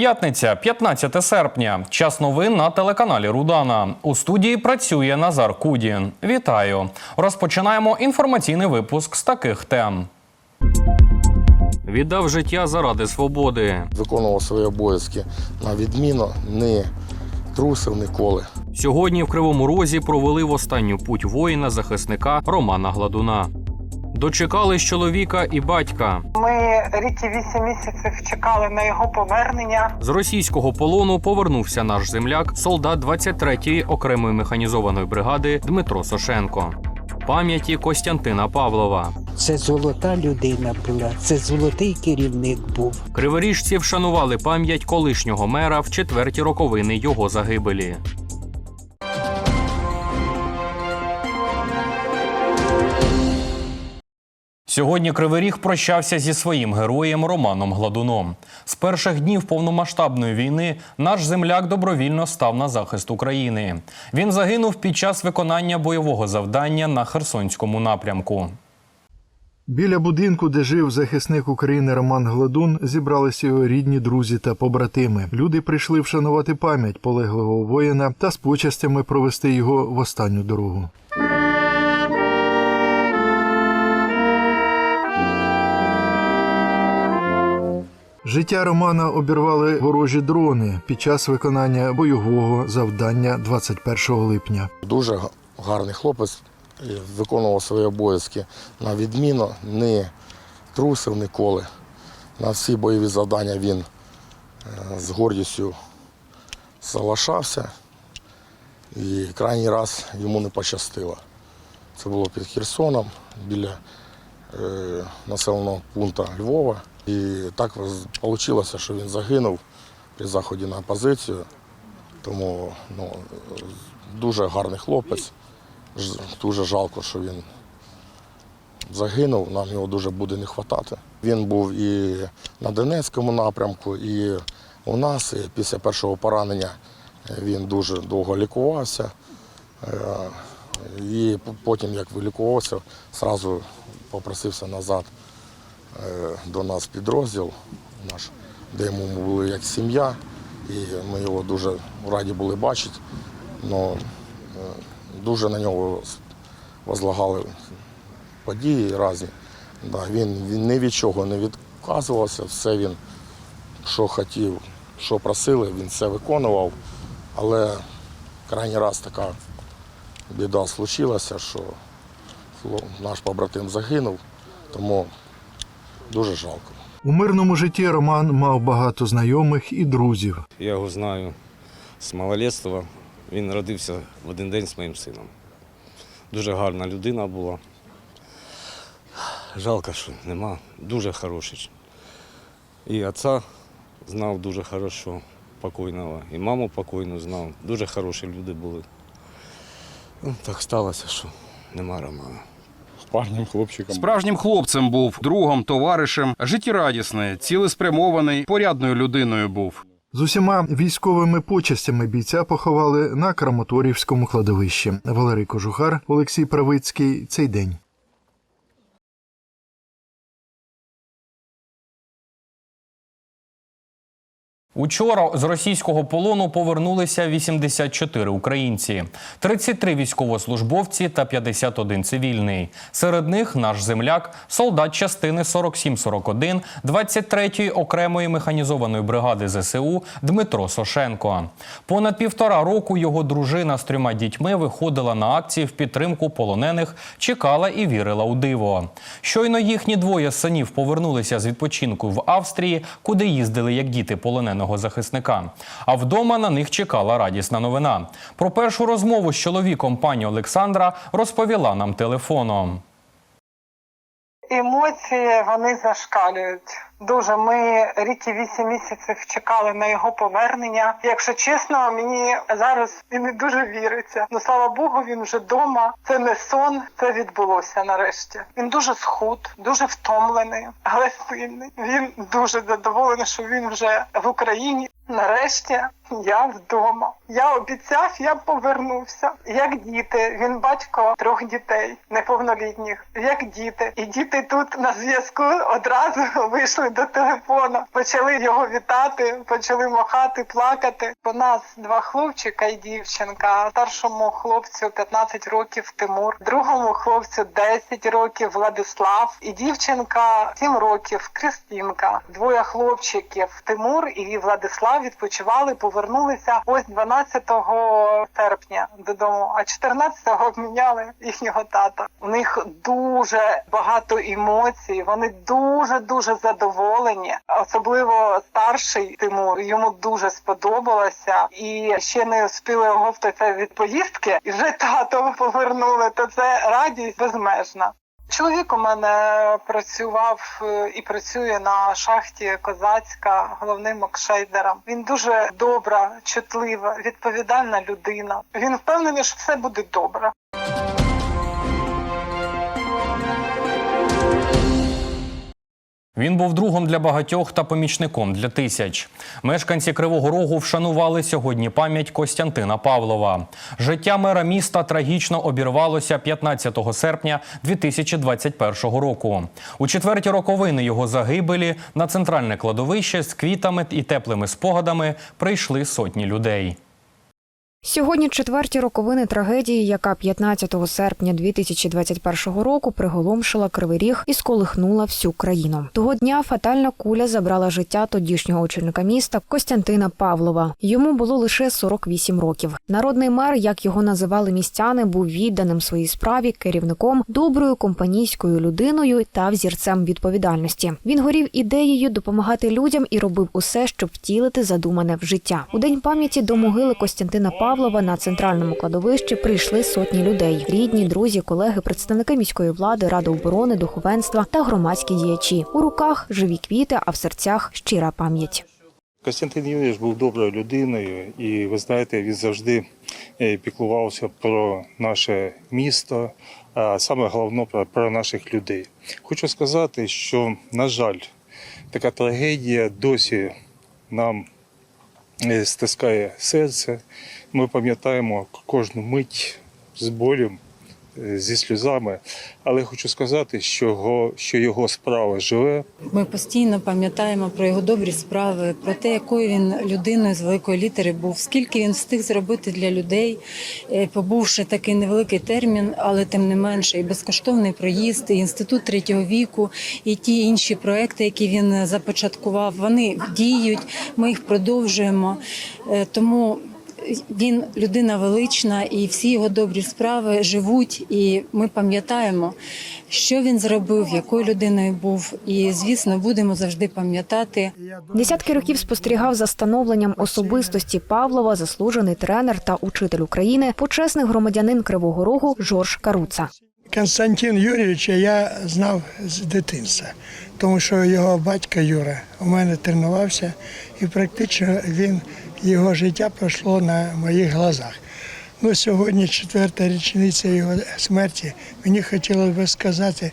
П'ятниця, 15 серпня. Час новин на телеканалі Рудана. У студії працює Назар Кудін. Вітаю! Розпочинаємо інформаційний випуск з таких тем. Віддав життя заради свободи. виконував свої обов'язки на відміну, не трусив ніколи. Сьогодні в Кривому Розі провели в останню путь воїна захисника Романа Гладуна. Дочекались чоловіка і батька. Ми рік і вісім місяців чекали на його повернення. З російського полону повернувся наш земляк, солдат 23-ї окремої механізованої бригади Дмитро Сошенко. Пам'яті Костянтина Павлова. Це золота людина була, це золотий керівник був. Криворіжці вшанували пам'ять колишнього мера в четверті роковини його загибелі. Сьогодні Кривий Ріг прощався зі своїм героєм Романом Гладуном. З перших днів повномасштабної війни наш земляк добровільно став на захист України. Він загинув під час виконання бойового завдання на Херсонському напрямку. Біля будинку, де жив захисник України Роман Гладун, зібралися його рідні друзі та побратими. Люди прийшли вшанувати пам'ять полеглого воїна та з почастями провести його в останню дорогу. Життя Романа обірвали ворожі дрони під час виконання бойового завдання 21 липня. Дуже гарний хлопець, виконував свої обов'язки на відміну, не трусив ніколи. На всі бойові завдання він е, з гордістю залишався. І крайній раз йому не пощастило. Це було під Херсоном біля е, населеного пункту Львова. І так вийшло, що він загинув при заході на позицію. Тому ну, дуже гарний хлопець. Дуже жалко, що він загинув, нам його дуже буде не вистачати. Він був і на Донецькому напрямку, і у нас. І після першого поранення він дуже довго лікувався. Е, І потім, як вилікувався, одразу попросився назад е, до нас підрозділ наш, де ми були як сім'я, і ми його дуже раді були бачити. Но, е, дуже на нього возлагали події різні. Да, він, він ні від чого не відказувався, все він, що хотів, що просили, він все виконував. Але крайній раз така біда случилася, що наш побратим загинув, тому дуже жалко. У мирному житті Роман мав багато знайомих і друзів. Я його знаю з малолетства. Він родився в один день з моїм сином. Дуже гарна людина була. Жалко, що нема. Дуже хороший. І отця знав дуже хорошо, покойного, і маму покойну знав. Дуже хороші люди були. Ну, так сталося, що нема Романа. Парнем, хлопчиком. Справжнім хлопцем був, другом, товаришем, життєрадісний, цілеспрямований, порядною людиною був. З усіма військовими почастями бійця поховали на Краматорівському кладовищі. Валерій Кожухар, Олексій Правицький. Цей день. Учора з російського полону повернулися 84 українці, 33 військовослужбовці та 51 цивільний. Серед них наш земляк, солдат частини 4741 23-ї окремої механізованої бригади ЗСУ Дмитро Сошенко. Понад півтора року його дружина з трьома дітьми виходила на акції в підтримку полонених, чекала і вірила у диво. Щойно їхні двоє синів повернулися з відпочинку в Австрії, куди їздили як діти полоненого захисника. А вдома на них чекала радісна новина. Про першу розмову з чоловіком пані Олександра розповіла нам телефоном. Емоції вони зашкалюють. Дуже ми рік вісім місяців чекали на його повернення. Якщо чесно, мені зараз і не дуже віриться. Ну слава Богу, він вже вдома. Це не сон, це відбулося нарешті. Він дуже схуд, дуже втомлений, але сильний. Він дуже задоволений, що він вже в Україні. Нарешті я вдома. Я обіцяв, я повернувся. Як діти, він батько трьох дітей, неповнолітніх, як діти. І діти тут на зв'язку одразу вийшли до телефону, почали його вітати, почали махати, плакати. У нас два хлопчика і дівчинка. Старшому хлопцю 15 років Тимур, другому хлопцю 10 років Владислав, і дівчинка 7 років Кристинка. Двоє хлопчиків Тимур і Владислав відпочивали, повернулися ось 12 серпня додому, а 14-го обміняли їхнього тата. У них дуже багато емоцій. Вони дуже дуже задоволені. Особливо старший Тимур йому дуже сподобалося, і ще не встигли оговтатися від поїздки, і вже тато повернули. То це радість безмежна. Чоловік у мене працював е, і працює на шахті Козацька головним окшейдером. Він дуже добра, чутлива, відповідальна людина. Він впевнений, що все буде добре. Він був другом для багатьох та помічником для тисяч. Мешканці Кривого Рогу вшанували сьогодні пам'ять Костянтина Павлова. Життя мера міста трагічно обірвалося 15 серпня 2021 року. У четверті роковини його загибелі на центральне кладовище з квітами і теплими спогадами прийшли сотні людей. Сьогодні четверті роковини трагедії, яка 15 серпня 2021 року приголомшила Кривий Ріг і сколихнула всю країну. Того дня фатальна куля забрала життя тодішнього очільника міста Костянтина Павлова. Йому було лише 48 років. Народний мер, як його називали містяни, був відданим своїй справі, керівником, доброю компанійською людиною та взірцем відповідальності. Він горів ідеєю допомагати людям і робив усе, щоб втілити задумане в життя. У день пам'яті до могили Костянтина Павлова на центральному кладовищі прийшли сотні людей: рідні, друзі, колеги, представники міської влади, ради оборони, духовенства та громадські діячі. У руках живі квіти, а в серцях щира пам'ять. Костянтин Юрійович був доброю людиною, і ви знаєте, він завжди е, піклувався про наше місто, а саме головне про, про наших людей. Хочу сказати, що, на жаль, така трагедія досі нам е, стискає серце. Ми пам'ятаємо кожну мить з болем, е, зі сльозами, але хочу сказати, що його, що його справа живе, Ми постійно пам'ятаємо про його добрі справи, про те, якою він людиною з великої літери був, скільки він встиг зробити для людей, е, побувши такий невеликий термін, але тим не менше, і безкоштовний проїзд, і інститут третього віку, і ті інші проекти, які він започаткував, вони діють. Ми їх продовжуємо. Е, Тому він людина велична, і всі його добрі справи живуть. І ми пам'ятаємо, що він зробив, якою людиною був. І звісно, будемо завжди пам'ятати. Десятки років спостерігав за становленням особистості Павлова, заслужений тренер та учитель України, почесний громадянин Кривого Рогу Жорж Каруца. Константин Юрійовича я знав з дитинства, тому що його батько Юра у мене тренувався, і практично він його життя пройшло на моїх глазах. Ну, сьогодні четверта річниця його смерті. Мені хотілося б сказати,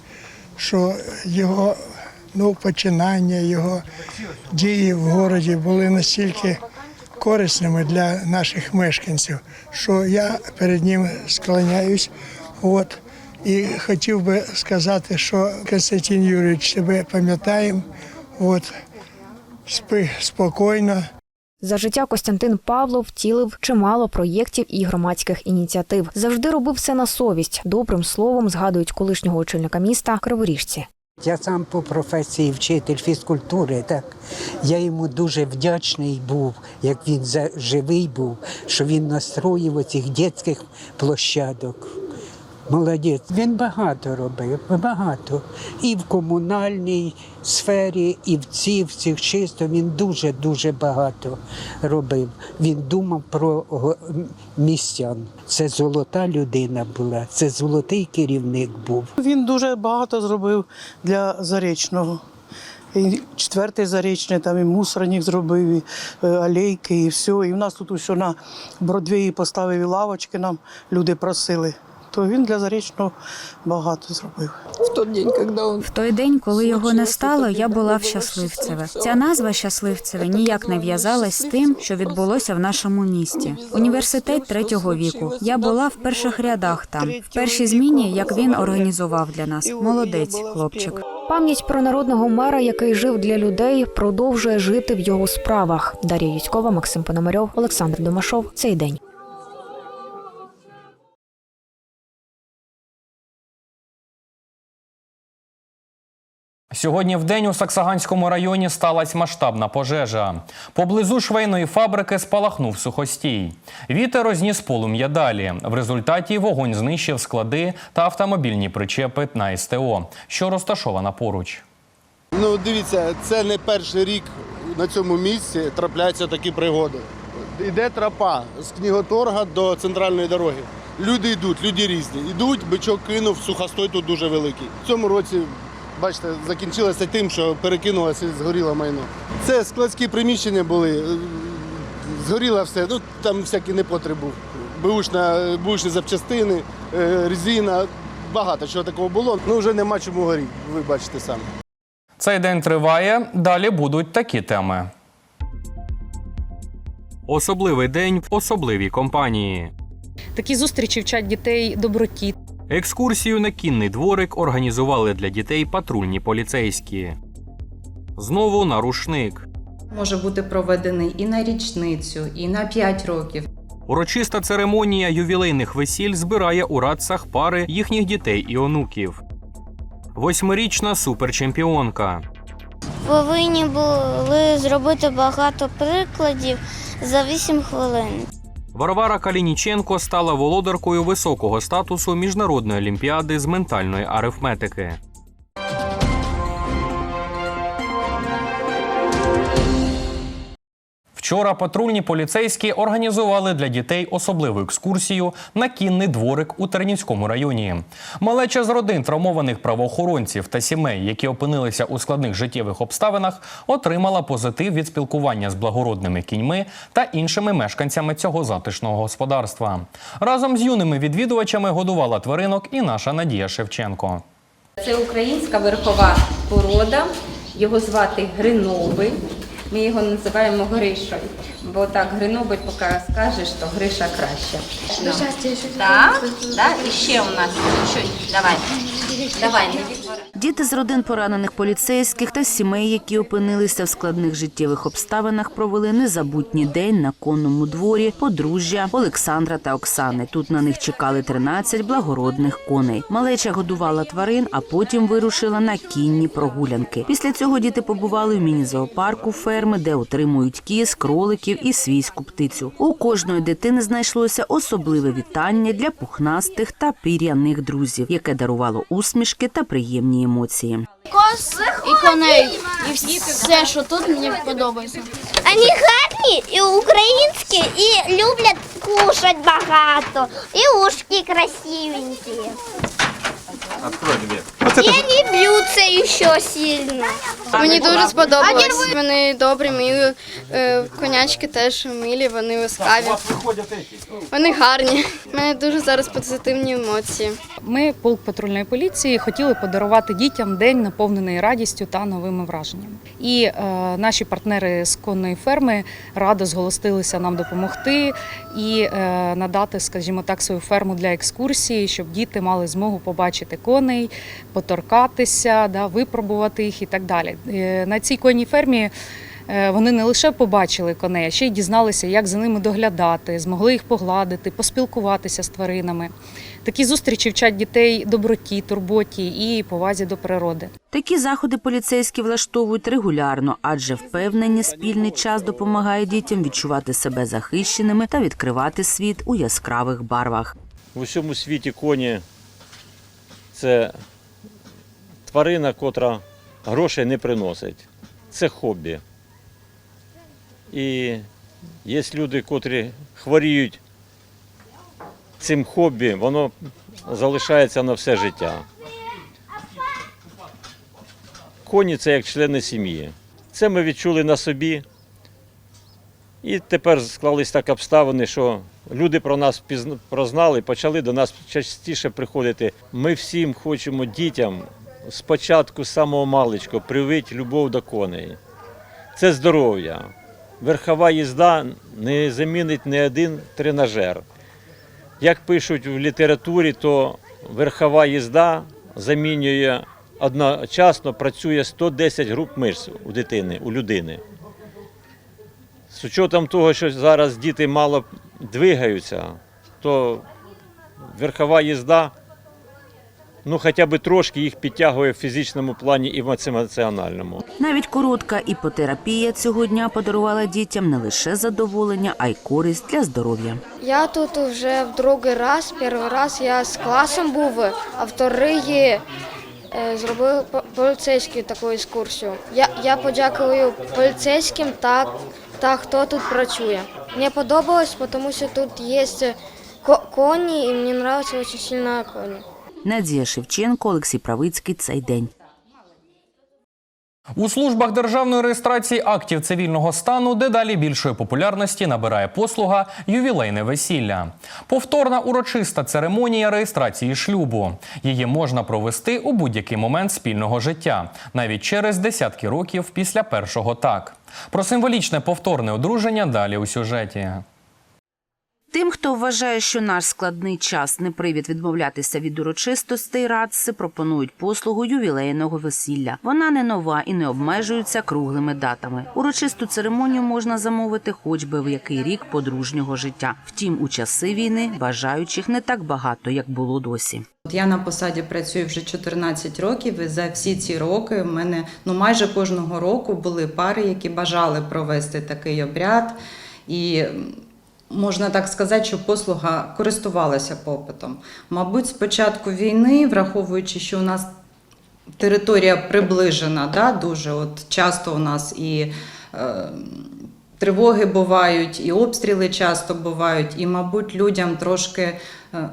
що його ну, починання, його дії в городі були настільки корисними для наших мешканців, що я перед ним склоняюсь. От. І хотів би сказати, що Константин Юрійович тебе пам'ятаємо. От. Спи спокійно. За життя Костянтин Павлов втілив чимало проєктів і громадських ініціатив. Завжди робив все на совість. Добрим словом згадують колишнього очільника міста Криворіжці. Я сам по професії вчитель фізкультури, так я йому дуже вдячний був, як він за- живий був, що він настроїв оцих дитячих площадок. Молодець. Він багато робив, багато. І в комунальній сфері, і в цій, в цих чисто він дуже-дуже багато робив. Він думав про містян. Це золота людина була, це золотий керівник був. Він дуже багато зробив для зарічного. І четвертий зарічний, там і мусорник зробив, і е, алейки, і все. І в нас тут усе на Бродвеї поставив і лавочки нам люди просили. То він для Зарічного багато зробив. В той день, коли його не стало, я була в щасливцеве. Ця назва щасливцеве ніяк не в'язалась з тим, що відбулося в нашому місті. Університет третього віку. Я була в перших рядах там, в першій зміні, як він організував для нас. Молодець, хлопчик. Пам'ять про народного мера, який жив для людей, продовжує жити в його справах. Дар'я Юськова, Максим Пономарьов, Олександр Домашов. Цей день. Сьогодні в день у Саксаганському районі сталася масштабна пожежа. Поблизу швейної фабрики спалахнув сухостій. Вітер розніс полум'я далі. В результаті вогонь знищив склади та автомобільні причепи на СТО, що розташована поруч. Ну, дивіться, це не перший рік на цьому місці трапляються такі пригоди. Іде тропа з книготорга до центральної дороги. Люди йдуть, люди різні. Йдуть, бичок кинув, сухостой тут дуже великий. В цьому році, бачите, закінчилося тим, що перекинулося і згоріло майно. Це складські приміщення були, е, згоріло все, ну там всякий непотреб був. Бушна, бушні запчастини, е, резина, багато чого такого було. Ну вже нема чому горіти, ви бачите самі. Цей день триває. Далі будуть такі теми. Особливий день в особливій компанії. Такі зустрічі вчать дітей доброті. Екскурсію на кінний дворик організували для дітей патрульні поліцейські. Знову на рушник. Може бути проведений і на річницю, і на 5 років. Урочиста церемонія ювілейних весіль збирає у радцах пари їхніх дітей і онуків. Восьмирічна суперчемпіонка. Повинні були зробити багато прикладів за 8 хвилин. Варвара Калініченко стала володаркою високого статусу міжнародної олімпіади з ментальної арифметики. Вчора патрульні поліцейські організували для дітей особливу екскурсію на кінний дворик у Тернівському районі. Малеча з родин травмованих правоохоронців та сімей, які опинилися у складних життєвих обставинах, отримала позитив від спілкування з благородними кіньми та іншими мешканцями цього затишного господарства. Разом з юними відвідувачами годувала тваринок і наша Надія Шевченко. Це українська верхова порода. Його звати Гринобий. Ми його називаємо Гришою. Бо так Гринобиль поки скаже, що Гриша краще. Так, так, і ще у нас. Що, давай. Давай, не відвори. Діти з родин поранених поліцейських та сімей, які опинилися в складних життєвих обставинах, провели незабутній день на конному дворі подружжя Олександра та Оксани. Тут на них чекали 13 благородних коней. Малеча годувала тварин, а потім вирушила на кінні прогулянки. Після цього діти побували в міні-зоопарку ферми, де отримують кіз, кроликів і свійську птицю. У кожної дитини знайшлося особливе вітання для пухнастих та пір'яних друзів, яке дарувало усмішки та приємні емоції. Коз і коней, і все, що тут мені подобається. Вони гарні і українські, і люблять кушати багато, і ушки красивенькі. Я люблю це ще сильно. Мені дуже сподобалось. Вони добрі, милі, е, конячки теж милі, вони ласкаві. Вони гарні. У мене дуже зараз позитивні емоції. Ми, полк патрульної поліції, хотіли подарувати дітям день наповнений радістю та новими враженнями. І е, наші партнери з конної ферми радо зголостилися нам допомогти і е, надати, скажімо так, свою ферму для екскурсії, щоб діти мали змогу побачити коней, поторкатися, да, випробувати їх і так далі. Е, на цій конній фермі. е, Вони не лише побачили коней, а ще й дізналися, як за ними доглядати, змогли їх погладити, поспілкуватися з тваринами. Такі зустрічі вчать дітей доброті, турботі і повазі до природи. Такі заходи поліцейські влаштовують регулярно, адже впевнені спільний час допомагає дітям відчувати себе захищеними та відкривати світ у яскравих барвах. В усьому світі коні це тварина, котра грошей не приносить. Це хобі. І є люди, котрі хворіють цим хобі, воно залишається на все життя. Коні це як члени сім'ї. Це ми відчули на собі. І тепер склались так обставини, що люди про нас прознали, почали до нас частіше приходити. Ми всім хочемо дітям спочатку самого маличку привити любов до коней. Це здоров'я. Верхова їзда не замінить ні один тренажер. Як пишуть в літературі, то верхова їзда замінює одночасно працює 110 груп мишць у дитини, у людини. З учетом того, що зараз діти мало двигаються, то верхова їзда ну, хоча б трошки їх підтягує в фізичному плані і в емоціональному. Навіть коротка іпотерапія цього дня подарувала дітям не лише задоволення, а й користь для здоров'я. Я тут вже в другий раз. Перший раз я з класом був, а вторий е, зробив по- поліцейську таку екскурсію. Я, я подякую поліцейським та, та хто тут працює. Мені подобалось, тому що тут є ко- коні, і мені подобається дуже сильно коні. Надія Шевченко, Олексій Правицький. Цей день. У службах державної реєстрації актів цивільного стану дедалі більшої популярності набирає послуга ювілейне весілля. Повторна урочиста церемонія реєстрації шлюбу. Її можна провести у будь-який момент спільного життя, навіть через десятки років після першого так. Про символічне повторне одруження далі у сюжеті. Тим, хто вважає, що наш складний час не привід відмовлятися від урочистостей, радси пропонують послугу ювілейного весілля. Вона не нова і не обмежується круглими датами. Урочисту церемонію можна замовити хоч би в який рік подружнього життя. Втім, у часи війни бажаючих не так багато, як було досі. От Я на посаді працюю вже 14 років, і за всі ці роки в мене ну майже кожного року були пари, які бажали провести такий обряд. І можна так сказати, що послуга користувалася попитом. Мабуть, з початку війни, враховуючи, що у нас територія приближена, да, дуже от часто у нас і. Е, Тривоги бувають, і обстріли часто бувають, і, мабуть, людям трошки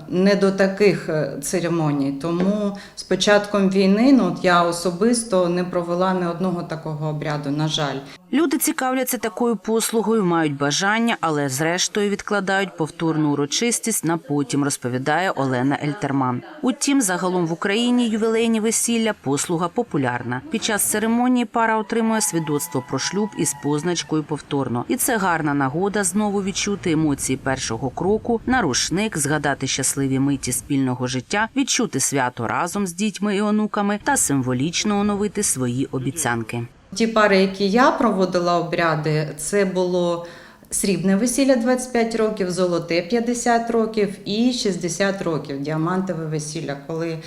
не до таких е, церемоній. Тому з початком війни ну, я особисто не провела ні одного такого обряду, на жаль. Люди цікавляться такою послугою, мають бажання, але зрештою відкладають повторну урочистість на потім, розповідає Олена Ельтерман. Утім, загалом в Україні ювілейні весілля послуга популярна. Під час церемонії пара отримує свідоцтво про шлюб із позначкою повторно, і це гарна нагода знову відчути емоції першого кроку, на рушник, згадати щасливі миті спільного життя, відчути свято разом з дітьми і онуками та символічно оновити свої обіцянки. Ті пари, які я проводила обряди, це було срібне весілля 25 років, золоте 50 років і 60 років діамантове весілля, коли е,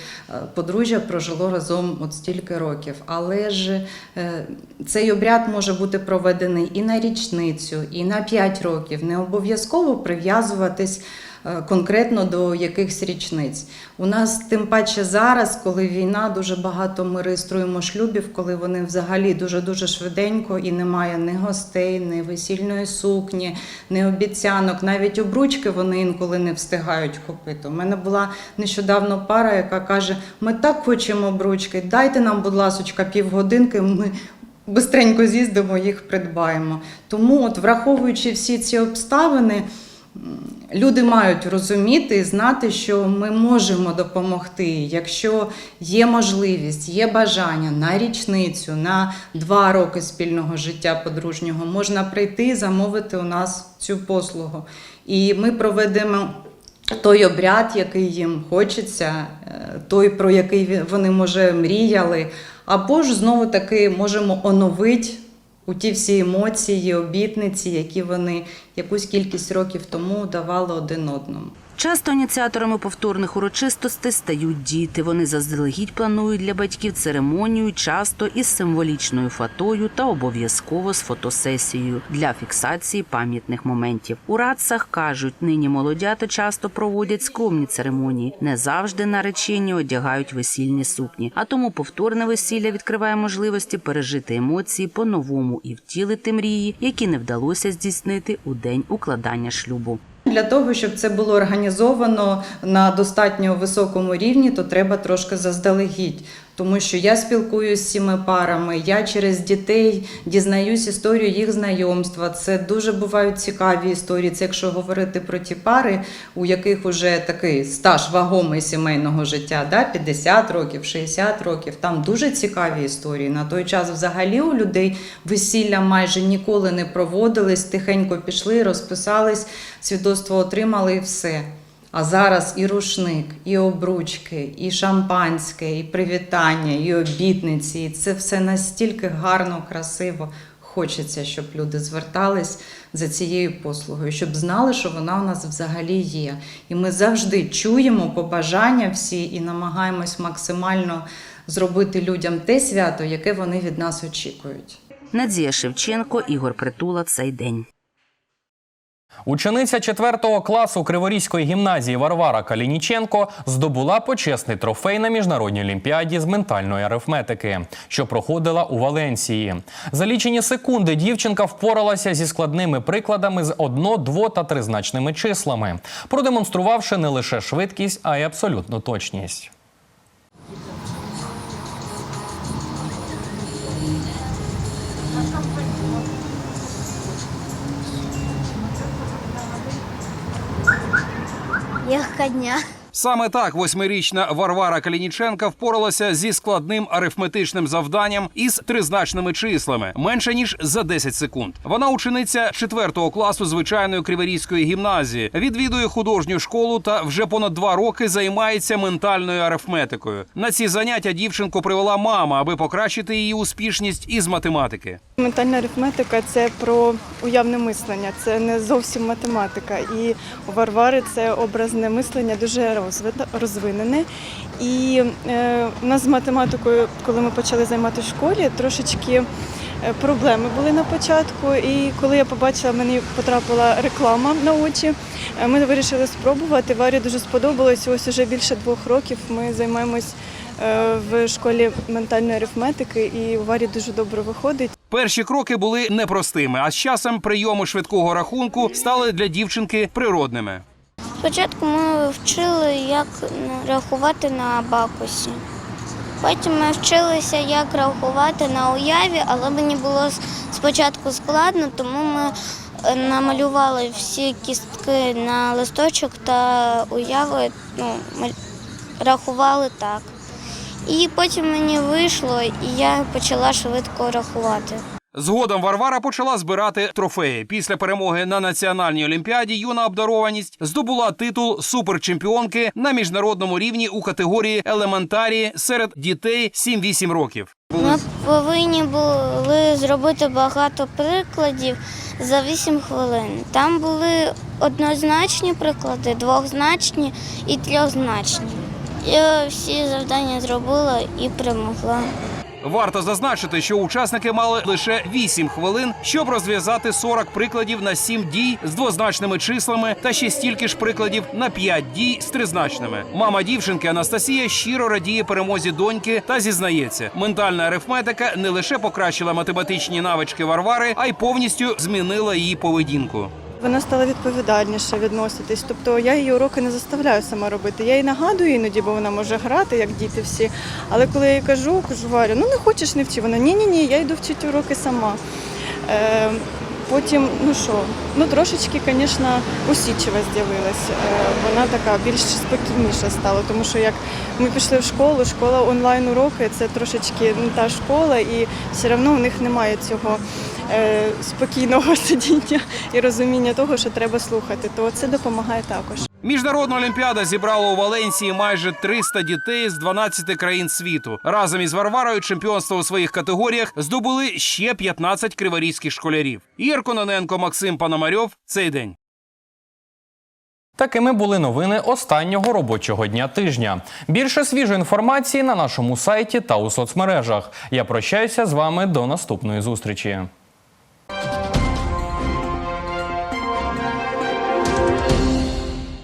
подружжя прожило разом от стільки років. Але ж е, цей обряд може бути проведений і на річницю, і на 5 років. Не обов'язково прив'язуватись. Е, Конкретно до якихось річниць. У нас тим паче зараз, коли війна, дуже багато ми реєструємо шлюбів, коли вони взагалі дуже-дуже швиденько і немає ні гостей, ні весільної сукні, ні обіцянок. Навіть обручки вони інколи не встигають купити. У мене була нещодавно пара, яка каже: ми так хочемо обручки, дайте нам, будь ласочка, півгодинки. Ми бистренько з'їздимо, їх придбаємо. Тому, от, враховуючи всі ці обставини. Люди мають розуміти і знати, що ми можемо допомогти, якщо є можливість, є бажання на річницю, на два роки спільного життя подружнього, можна прийти і замовити у нас цю послугу. І ми проведемо той обряд, який їм хочеться, е, той, про який вони може мріяли, або ж знову таки можемо оновити у ті всі емоції, обітниці, які вони якусь кількість років тому давали один одному. Часто ініціаторами повторних урочистостей стають діти. Вони заздалегідь планують для батьків церемонію, часто із символічною фатою та обов'язково з фотосесією для фіксації пам'ятних моментів. У радцах кажуть, нині молодята часто проводять скромні церемонії, не завжди наречені одягають весільні сукні. А тому повторне весілля відкриває можливості пережити емоції по-новому і втілити мрії, які не вдалося здійснити у день укладання шлюбу. Для того, щоб це було організовано на достатньо високому рівні, то треба трошки заздалегідь. Тому що я спілкуюся з цими парами, я через дітей дізнаюсь історію їх знайомства. Це дуже бувають цікаві історії. Це якщо говорити про ті пари, у яких вже такий стаж вагомий сімейного життя, да, 50 років, 60 років. Там дуже цікаві історії. На той час взагалі у людей весілля майже ніколи не проводились, тихенько пішли, розписались, свідоцтво отримали і все. А зараз і рушник, і обручки, і шампанське, і привітання, і обітниці. І це все настільки гарно, красиво. Хочеться, щоб люди звертались за цією послугою, щоб знали, що вона у нас взагалі є. І ми завжди чуємо побажання всі і намагаємось максимально зробити людям те свято, яке вони від нас очікують. Надія Шевченко, Ігор Притула. Цей день. Учениця 4 класу Криворізької гімназії Варвара Калініченко здобула почесний трофей на міжнародній олімпіаді з ментальної арифметики, що проходила у Валенсії. За лічені секунди дівчинка впоралася зі складними прикладами з одно, дво та тризначними числами, продемонструвавши не лише швидкість, а й абсолютну точність. Легко дня. Саме так восьмирічна Варвара Калініченка впоралася зі складним арифметичним завданням із тризначними числами менше ніж за 10 секунд. Вона учениця 4 класу звичайної криворізької гімназії, відвідує художню школу та вже понад два роки займається ментальною арифметикою. На ці заняття дівчинку привела мама, аби покращити її успішність із математики. Ментальна арифметика це про уявне мислення, це не зовсім математика. І у Варвари це образне мислення дуже розвинене. І е, у нас з математикою, коли ми почали займатися в школі, трошечки е, проблеми були на початку. І коли я побачила, мені потрапила реклама на очі. е, Ми вирішили спробувати. Варі дуже сподобалось. Ось уже більше двох років ми займаємось е, в школі ментальної арифметики, і у Варі дуже добре виходить. Перші кроки були непростими, а з часом прийоми швидкого рахунку стали для дівчинки природними. Спочатку ми вчили, як рахувати на абакусі. Потім ми вчилися, як рахувати на уяві, але мені було спочатку складно, тому ми е, намалювали всі кістки на листочок та уяви ну, рахували так. І потім мені вийшло, і я почала швидко рахувати. Згодом Варвара почала збирати трофеї. Після перемоги на національній олімпіаді юна обдарованість здобула титул суперчемпіонки на міжнародному рівні у категорії елементарії серед дітей 7-8 років. Ми повинні були зробити багато прикладів за 8 хвилин. Там були однозначні приклади, двохзначні і трьохзначні. Я всі завдання зробила і перемогла. Варто зазначити, що учасники мали лише 8 хвилин, щоб розв'язати 40 прикладів на 7 дій з двозначними числами та ще стільки ж прикладів на 5 дій з тризначними. Мама дівчинки Анастасія щиро радіє перемозі доньки та зізнається, ментальна арифметика не лише покращила математичні навички Варвари, а й повністю змінила її поведінку. Вона стала відповідальніше відноситись. Тобто я її уроки не заставляю сама робити. Я їй нагадую іноді, бо вона може грати, як діти всі. Але коли я їй кажу, кажу, Варю, ну не хочеш не вчи. Вона ні, ні, я йду вчити уроки сама. Е, потім, ну що, ну трошечки, звісно, усічива з'явилась. Е, вона така більш спокійніша стала, тому що як ми пішли в школу, школа онлайн-уроки це трошечки не та школа, і все одно у них немає цього спокійного сидіння і розуміння того, що треба слухати. То це допомагає також. Міжнародна олімпіада зібрала у Валенсії майже 300 дітей з 12 країн світу. Разом із Варварою чемпіонство у своїх категоріях здобули ще 15 криворізьких школярів. Ігор Кононенко, Максим Пономарьов. Цей день. Такими були новини останнього робочого дня тижня. Більше свіжої інформації на нашому сайті та у соцмережах. Я прощаюся з вами до наступної зустрічі.